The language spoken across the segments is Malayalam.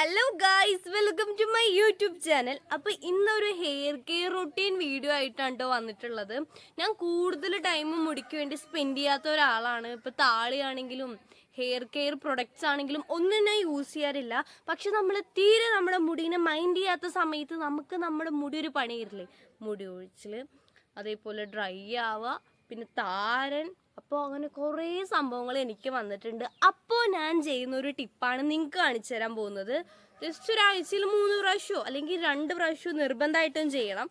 Hello guys welcome to my YouTube channel അപ്പോൾ ഇന്നൊരു ഹെയർ കെയർ റൊട്ടീൻ വീഡിയോ ആയിട്ടാണ് കേട്ടോ വന്നിട്ടുള്ളത്. ഞാൻ കൂടുതൽ ടൈം മുടിക്ക് വേണ്ടി സ്പെൻഡ് ചെയ്യാത്ത ഒരാളാണ്. ഇപ്പോൾ താളിയാണെങ്കിലും ഹെയർ കെയർ പ്രൊഡക്ട്സ് ആണെങ്കിലും ഒന്നും ഞാൻ യൂസ് ചെയ്യാറില്ല. പക്ഷെ നമ്മൾ തീരെ നമ്മുടെ മുടീനെ മൈൻഡ് ചെയ്യാത്ത സമയത്ത് നമുക്ക് നമ്മുടെ മുടി ഒരു പണി തരില്ലേ മുടി ഒഴിച്ചിൽ അതേപോലെ ഡ്രൈ ആവുക പിന്നെ താരൻ. അപ്പോൾ അങ്ങനെ കുറേ സംഭവങ്ങൾ എനിക്ക് വന്നിട്ടുണ്ട്. അപ്പോൾ ഞാൻ ചെയ്യുന്ന ഒരു ടിപ്പാണ് നിങ്ങൾക്ക് കാണിച്ചു തരാൻ പോകുന്നത്. ജസ്റ്റ് ഒരാഴ്ചയിൽ മൂന്ന് പ്രാവശ്യമോ അല്ലെങ്കിൽ രണ്ട് പ്രാവശ്യമോ നിർബന്ധമായിട്ടും ചെയ്യണം.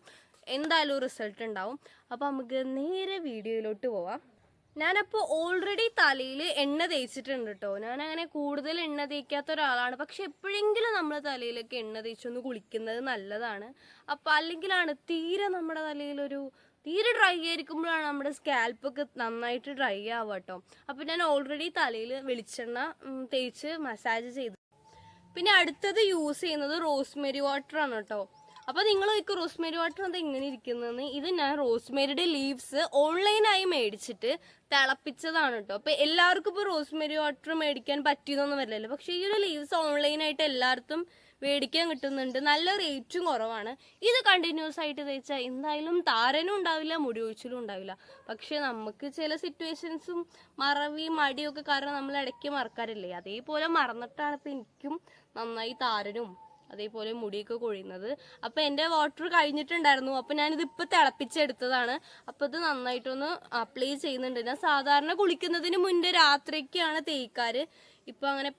എന്തായാലും റിസൾട്ട് ഉണ്ടാവും. അപ്പോൾ നമുക്ക് നേരെ വീഡിയോയിലോട്ട് പോവാം. ഞാനപ്പോൾ ഓൾറെഡി തലയിൽ എണ്ണ തേച്ചിട്ടുണ്ട് കേട്ടോ ഞാൻ അങ്ങനെ കൂടുതൽ എണ്ണ തേക്കാത്ത ഒരാളാണ്. പക്ഷെ എപ്പോഴെങ്കിലും നമ്മൾ തലയിലൊക്കെ എണ്ണ തേച്ചൊന്ന് കുളിക്കുന്നത് നല്ലതാണ്. അപ്പോൾ അല്ലെങ്കിലാണ് തീരെ നമ്മുടെ തലയിലൊരു തീരെ ഡ്രൈ ആയിരിക്കുമ്പോഴാണ് നമ്മുടെ സ്കാൽപ്പൊക്കെ നന്നായിട്ട് ഡ്രൈ ആവുക കേട്ടോ അപ്പോൾ ഞാൻ ഓൾറെഡി തലയിൽ വെളിച്ചെണ്ണ തേച്ച് മസാജ് ചെയ്തു. പിന്നെ അടുത്തത് യൂസ് ചെയ്യുന്നത് റോസ്മേരി വാട്ടർ ആണ് കേട്ടോ അപ്പോൾ നിങ്ങൾ ഇപ്പോൾ റോസ്മേരി വാട്ടർ അത് എങ്ങനെ ഇരിക്കുന്നതെന്ന്? ഇത് ഞാൻ റോസ്മേരിയുടെ ലീവ്സ് ഓൺലൈനായി മേടിച്ചിട്ട് തിളപ്പിച്ചതാണ് കേട്ടോ അപ്പോൾ എല്ലാവർക്കും ഇപ്പോൾ റോസ്മേരി വാട്ടർ മേടിക്കാൻ പറ്റിയതൊന്നും വരില്ലല്ലോ. പക്ഷേ ഈ ഒരു ലീവ്സ് ഓൺലൈനായിട്ട് എല്ലായിടത്തും മേടിക്കാൻ കിട്ടുന്നുണ്ട്. നല്ല റേറ്റും കുറവാണ്. ഇത് കണ്ടിന്യൂസ് ആയിട്ട് തേച്ചാൽ എന്തായാലും താരനും ഉണ്ടാവില്ല മുടി ഒഴിച്ചിലും ഉണ്ടാവില്ല. പക്ഷെ നമുക്ക് ചില സിറ്റുവേഷൻസും മറവി മടിയൊക്കെ കാരണം നമ്മൾ ഇടയ്ക്ക് മറക്കാറില്ലേ? അതേപോലെ മറന്നിട്ടാണ് ഇപ്പം എനിക്കും നന്നായി താരനും അതേപോലെ മുടിയൊക്കെ കൊഴിയുന്നത്. അപ്പം എന്റെ വാട്ടർ കഴിഞ്ഞിട്ടുണ്ടായിരുന്നു. അപ്പം ഞാനിത് ഇപ്പം തിളപ്പിച്ചെടുത്തതാണ്. അപ്പം ഇത് നന്നായിട്ടൊന്ന് അപ്ലൈ ചെയ്യുന്നുണ്ട്. ഞാൻ സാധാരണ കുളിക്കുന്നതിന് മുൻപ് രാത്രിക്കാണ് തേക്കാറ്. ഇപ്പം അങ്ങനെ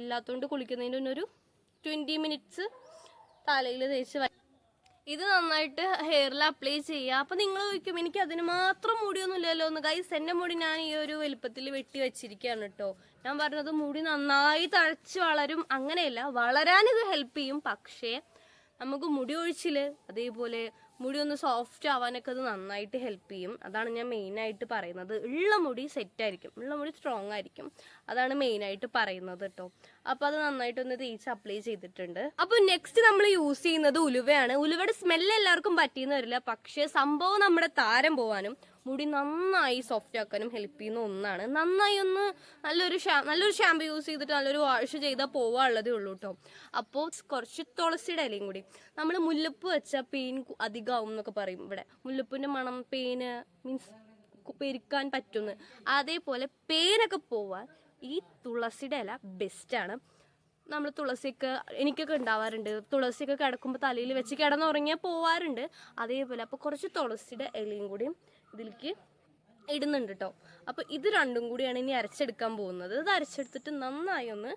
ഇല്ലാത്തതുകൊണ്ട് കുളിക്കുന്നതിന്റെ ഒരു ട്വന്റി മിനിറ്റ്സ് തലയിൽ തേച്ച് ഇത് നന്നായിട്ട് ഹെയറിൽ അപ്ലൈ ചെയ്യുക അപ്പം നിങ്ങൾ ചോദിക്കും എനിക്ക് അതിന് മാത്രം മുടിയൊന്നും ഇല്ലല്ലോ എന്ന്. ഗൈസ് എന്റെ മുടി ഞാൻ ഈ ഒരു വലുപ്പത്തിൽ വെട്ടി വെച്ചിരിക്കുകയാണ് കേട്ടോ ഞാൻ പറഞ്ഞത് മുടി നന്നായി തഴച്ച് വളരും. അങ്ങനെയല്ല വളരാനിത് ഹെൽപ്പ് ചെയ്യും. പക്ഷേ നമുക്ക് മുടി ഒഴിച്ചിൽ അതേപോലെ മുടി ഒന്ന് സോഫ്റ്റ് ആവാനൊക്കെ അത് നന്നായിട്ട് ഹെൽപ്പ് ചെയ്യും. അതാണ് ഞാൻ മെയിനായിട്ട് പറയുന്നത്. ഉള്ള മുടി സെറ്റ് ആയിരിക്കും. ഉള്ള മുടി സ്ട്രോങ് ആയിരിക്കും. അതാണ് മെയിനായിട്ട് പറയുന്നത് കേട്ടോ അപ്പോൾ അത് നന്നായിട്ടൊന്ന് തേച്ച് അപ്ലൈ ചെയ്തിട്ടുണ്ട്. അപ്പോൾ നെക്സ്റ്റ് നമ്മൾ യൂസ് ചെയ്യുന്നത് ഉലുവയാണ്. ഉലുവയുടെ സ്മെല്ല് എല്ലാവർക്കും പറ്റിയെന്ന് വരില്ല. പക്ഷേ സംഭവം നമ്മുടെ താരം പോവാനും മുടി നന്നായി സോഫ്റ്റ് ആക്കാനും ഹെൽപ്പ് ചെയ്യുന്ന ഒന്നാണ്. നന്നായി ഒന്ന് നല്ലൊരു ഷാ നല്ലൊരു ഷാമ്പു യൂസ് ചെയ്തിട്ട് നല്ലൊരു വാഷ് ചെയ്താൽ പോവാനുള്ളതേ ഉള്ളൂ കേട്ടോ അപ്പോൾ കുറച്ച് തുളസിയുടെ ഇലയും കൂടി. നമ്മൾ മുല്ലപ്പ് വെച്ചാൽ പെയിൻ അധികമാവും എന്നൊക്കെ പറയും ഇവിടെ. മുല്ലപ്പിന്റെ മണം പെയിന് മീൻസ് പെരുക്കാൻ പറ്റുന്നു. അതേപോലെ പേനൊക്കെ പോവാൻ ഈ തുളസിയുടെ ഇല ബെസ്റ്റാണ് നമ്മൾ തുളസിയൊക്കെ എനിക്കൊക്കെ ഉണ്ടാവാറുണ്ട് തുളസിയൊക്കെ കിടക്കുമ്പോൾ തലയിൽ വെച്ച് കിടന്നുറങ്ങിയാൽ പോവാറുണ്ട്. അതേപോലെ അപ്പോൾ കുറച്ച് തുളസിയുടെ ഇലയും കൂടിയും ഇതിലേക്ക് ഇടുന്നുണ്ട് കേട്ടോ അപ്പോൾ ഇത് രണ്ടും കൂടിയാണ് ഇനി അരച്ചെടുക്കാൻ പോകുന്നത്. ഇത് അരച്ചെടുത്തിട്ട് നന്നായി ഒന്ന്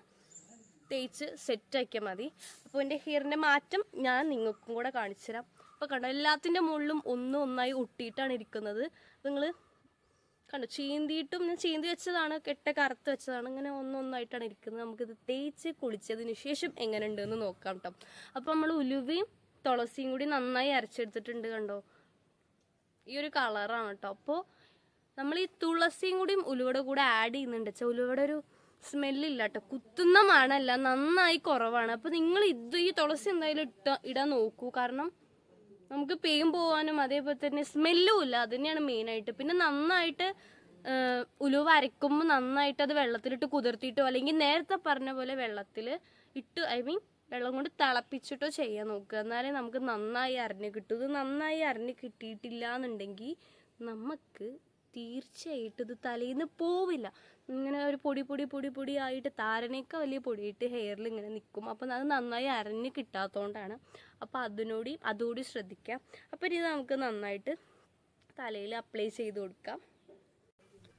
തേച്ച് സെറ്റാക്കിയാൽ മതി. അപ്പോൾ എന്റെ ഹെയറിന്റെ മാറ്റം ഞാൻ നിങ്ങൾക്കും കൂടെ കാണിച്ചു തരാം. അപ്പോൾ കണ്ടോ എല്ലാത്തിന്റെ മുകളിലും ഒന്ന് ഒന്നായി ഒട്ടിയിട്ടാണ് ഇരിക്കുന്നത്. നിങ്ങൾ കണ്ടോ ചീന്തിയിട്ടും ഞാൻ ചീന്തി വെച്ചതാണ് കെട്ട കറുത്ത് വെച്ചതാണ്. ഇങ്ങനെ ഒന്നൊന്നായിട്ടാണ് ഇരിക്കുന്നത്. നമുക്കിത് തേച്ച് കുളിച്ചതിന് ശേഷം എങ്ങനെ ഉണ്ടെന്ന് നോക്കാം കേട്ടോ അപ്പോൾ നമ്മൾ ഉലുവയും തുളസിയും കൂടി നന്നായി അരച്ചെടുത്തിട്ടുണ്ട് കണ്ടോ. ഈ ഒരു കളറാണ് കേട്ടോ അപ്പോൾ നമ്മൾ ഈ തുളസിയും കൂടിയും ഉലുവട കൂടെ ആഡ് ചെയ്യുന്നുണ്ട്. വെച്ചാൽ ഉലുവയുടെ ഒരു സ്മെല്ലില്ല കേട്ടോ കുത്തുന്ന മണമല്ല നന്നായി കുറവാണ്. അപ്പോൾ നിങ്ങൾ ഇത് ഈ തുളസി എന്തായാലും ഇട്ട ഇടാൻ നോക്കൂ. കാരണം നമുക്ക് പേയും പോവാനും അതേപോലെ തന്നെ സ്മെല്ലും ഇല്ല. അത് തന്നെയാണ് മെയിനായിട്ട് പിന്നെ നന്നായിട്ട് ഉലുവ അരയ്ക്കുമ്പോൾ നന്നായിട്ട് അത് വെള്ളത്തിലിട്ട് കുതിർത്തിയിട്ടോ അല്ലെങ്കിൽ നേരത്തെ പറഞ്ഞ പോലെ വെള്ളത്തിൽ ഇട്ട് ഐ മീൻ വെള്ളം കൊണ്ട് തിളപ്പിച്ചിട്ടോ ചെയ്യാൻ നോക്കുക. എന്നാലേ നമുക്ക് നന്നായി അറിഞ്ഞു കിട്ടും. ഇത് നന്നായി അറിഞ്ഞു കിട്ടിയിട്ടില്ല എന്നുണ്ടെങ്കിൽ നമുക്ക് തീർച്ചയായിട്ടും ഇത് തലയിൽ നിന്ന് പോവില്ല. ഇങ്ങനെ ഒരു പൊടി പൊടി പൊടി പൊടി ആയിട്ട് താരനൊക്കെ വലിയ പൊടിയിട്ട് ഹെയറിൽ ഇങ്ങനെ നിൽക്കും അപ്പം അത് നന്നായി അരഞ്ഞ് കിട്ടാത്തതുകൊണ്ടാണ് അപ്പോൾ അതിനോടി അതുകൂടി ശ്രദ്ധിക്കാം. അപ്പോൾ ഇനി നമുക്ക് നന്നായിട്ട് തലയിൽ അപ്ലൈ ചെയ്ത് കൊടുക്കാം.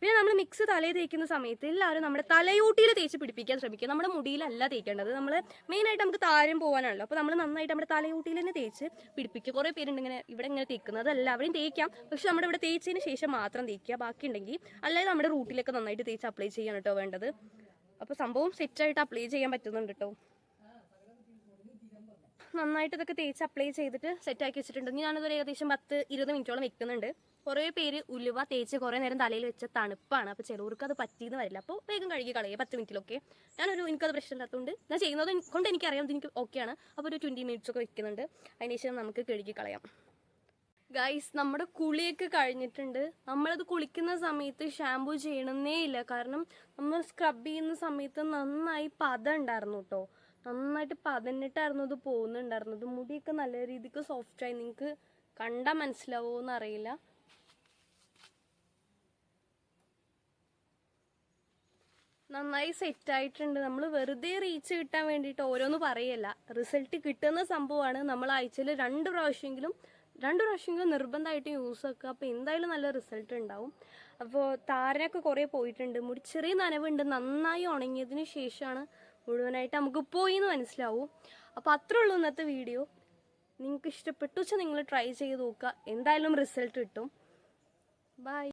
പിന്നെ നമ്മൾ മിക്സ് തലയിൽ തേക്കുന്ന സമയത്ത് എല്ലാവരും നമ്മുടെ തലയൂട്ടിയിൽ തേച്ച് പിടിപ്പിക്കാൻ ശ്രമിക്കുക. നമ്മുടെ മുടിയിലല്ല തേക്കേണ്ടത്. നമ്മൾ മെയിനായിട്ട് നമുക്ക് താരം പോകാനാണല്ലോ അപ്പോൾ നമ്മൾ നന്നായിട്ട് നമ്മുടെ തലയൂട്ടിയിൽ തന്നെ തേച്ച് പിടിപ്പിക്കുക. കുറേ പേരുണ്ട് ഇങ്ങനെ ഇവിടെ ഇങ്ങനെ തേക്കുന്നത്. എല്ലാവരും തേക്കാം. പക്ഷെ നമ്മുടെ ഇവിടെ തേച്ചതിന് ശേഷം മാത്രം തേക്കുക. ബാക്കി ഉണ്ടെങ്കിൽ അല്ലാതെ നമ്മുടെ റൂട്ടിലൊക്കെ നന്നായിട്ട് തേച്ച് അപ്ലൈ ചെയ്യാൻ കേട്ടോ വേണ്ടത്. അപ്പോൾ സംഭവം സെറ്റായിട്ട് അപ്ലൈ ചെയ്യാൻ പറ്റുന്നുണ്ട് കേട്ടോ. നന്നായിട്ട് ഇതൊക്കെ തേച്ച് അപ്ലൈ ചെയ്തിട്ട് സെറ്റാക്കി വെച്ചിട്ടുണ്ട്. ഇനി ഞാനിതൊരു ഏകദേശം പത്ത് ഇരുപത് മിനിറ്റോളം വെക്കുന്നുണ്ട്. കുറേ പേര് ഉലുവ തേച്ച് കുറേ നേരം തലയിൽ വെച്ച തണുപ്പാണ്. അപ്പോൾ ചിലവർക്ക് അത് പറ്റിയെന്ന് വരില്ല. അപ്പോൾ വേഗം കഴുകി കളയുക പത്ത് മിനിറ്റിലൊക്കെ. ഞാനൊരു എനിക്കത് പ്രശ്നമില്ലാത്തതുകൊണ്ട് ഞാൻ ചെയ്യുന്നത് കൊണ്ട് എനിക്കറിയാം ഇതെനിക്ക് ഓക്കെയാണ്. അപ്പോൾ ഒരു ട്വന്റി മിനിറ്റ്സ് ഒക്കെ വെക്കുന്നുണ്ട്. അതിനുശേഷം നമുക്ക് കഴുകി കളയാം. ഗൈസ് നമ്മുടെ കുളിയൊക്കെ കഴിഞ്ഞിട്ടുണ്ട്. നമ്മളത് കുളിക്കുന്ന സമയത്ത് ഷാമ്പു ചെയ്യണമെന്നേ ഇല്ല. കാരണം നമ്മൾ സ്ക്രബ് ചെയ്യുന്ന സമയത്ത് നന്നായി പത ഉണ്ടായിരുന്നു കേട്ടോ നന്നായിട്ട് പതഞ്ഞിട്ടായിരുന്നു ഇത് പോകുന്നുണ്ടായിരുന്നത്. മുടിയൊക്കെ നല്ല രീതിക്ക് സോഫ്റ്റായി നിങ്ങൾക്ക് കണ്ടാൽ മനസ്സിലാവുമോ അറിയില്ല. നന്നായി സെറ്റ് ആയിട്ടുണ്ട്. നമ്മൾ വെറുതെ റീച്ച് കിട്ടാൻ വേണ്ടിയിട്ട് ഓരോന്ന് പറയല്ല. റിസൾട്ട് കിട്ടുന്ന സംഭവമാണ്. നമ്മൾ ആഴ്ചയിൽ രണ്ട് പ്രാവശ്യമെങ്കിലും രണ്ട് പ്രാവശ്യമെങ്കിലും നിർബന്ധമായിട്ട് യൂസ് ആക്കുക അപ്പോൾ എന്തായാലും നല്ല റിസൾട്ട് ഉണ്ടാവും. അപ്പോൾ താരനൊക്കെ കുറേ പോയിട്ടുണ്ട്. മുടി ചെറിയ നനവുണ്ട്. നന്നായി ഉണങ്ങിയതിന് ശേഷമാണ് മുഴുവനായിട്ട് നമുക്ക് പോയി എന്ന് മനസ്സിലാവും. അപ്പോൾ അത്രേ ഉള്ളൂ ഇന്നത്തെ വീഡിയോ. നിങ്ങൾക്ക് ഇഷ്ടപ്പെട്ടു വെച്ചാൽ നിങ്ങൾ ട്രൈ ചെയ്ത് നോക്കുക. എന്തായാലും റിസൾട്ട് കിട്ടും. ബൈ